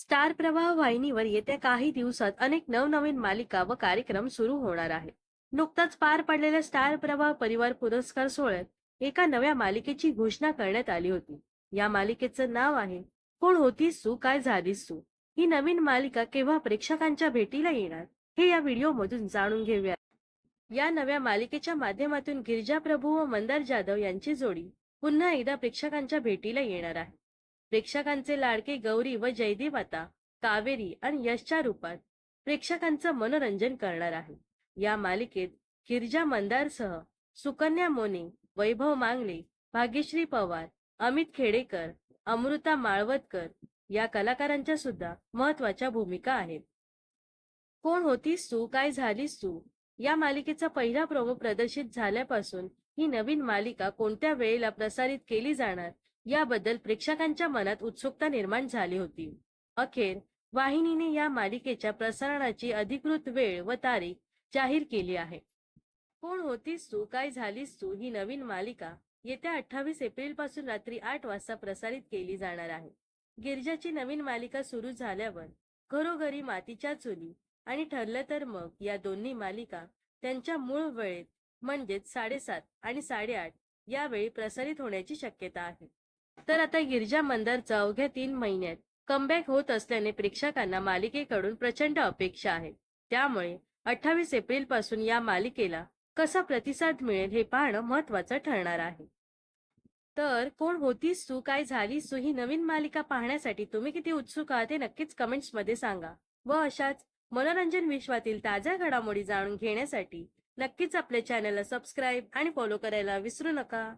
Star प्रवाह वाहिनीवर येत्या काही दिवसात अनेक नवनवीन मालिका व कार्यक्रम सुरू होणार आहेत. नुकताच पार पडलेल्या स्टार प्रवाह परिवार पुरस्कार सोहळ्यात एका नव्या मालिकेची घोषणा करण्यात आली होती. या मालिकेचं नाव आहे कोण होतीस तू? काय झालीस तू? ही नवीन मालिका केव्हा प्रेक्षकांच्या भेटीला येणार? हे या व्हिडिओमधून जाणून घेऊया. या नव्या मालिकेच्या माध्यमातून गिरिजा प्रभू व मंदार जाधव यांची जोडी पुन्हा एकदा प्रेक्षकांच्या भेटीला येणार आहे. प्रेक्षकांचे लाडके गौरी व जयदेव आता कावेरी आणि यशच्या रूपात प्रेक्षकांचं मनोरंजन करणार आहे. या मालिकेत गिरजा मंदारसह सुकन्या मोने वैभव मांगले भाग्यश्री पवार अमित खेडेकर अमृता माळवतकर या कलाकारांच्या सुद्धा महत्त्वाच्या भूमिका आहेत. कोण होतीस तू? काय झालीस तू? या मालिकेचा पहिला प्रोमो प्रदर्शित झाल्यापासून ही नवीन मालिका कोणत्या वेळेला प्रसारित केली जाणार? याबद्दल प्रेक्षकांच्या मनात उत्सुकता निर्माण झाली होती. अखेर वाहिनीने या मालिकेच्या प्रसारणाची अधिकृत वेळ व तारीख जाहीर केली आहे. कोण होतीस तू? काय झालीस तू? ही नवीन मालिका येत्या अठ्ठावीस एप्रिलपासून रात्री आठ वाजता प्रसारित केली जाणार आहे. गिरजाची नवीन मालिका सुरू झाल्यावर घरोघरी मातीच्या चुली आणि ठरलं तर मग या दोन्ही मालिका त्यांच्या मूळ वेळेत म्हणजेच साडेसात आणि साडेआठ यावेळी प्रसारित होण्याची शक्यता आहे. तर आता गिरजा मंदारचा अवघ्या तीन महिन्यात. कमबॅक होत असल्याने प्रेक्षकांना मालिकेकडून प्रचंड अपेक्षा आहे. त्यामुळे अठ्ठावीस एप्रिलपासून या मालिकेला कसा प्रतिसाद मिळेल हे पाहणं महत्वाचं ठरणार आहे. तर कोण होतीस तू? काय झालीस तू? ही नवीन मालिका पाहण्यासाठी तुम्ही किती उत्सुक आहात हे नक्कीच कमेंट्समध्ये सांगा. व अशाच मनोरंजन विश्वातील ताज्या घडामोडी जाणून घेण्यासाठी नक्कीच आपल्या चॅनलला सबस्क्राईब आणि फॉलो करायला विसरू नका.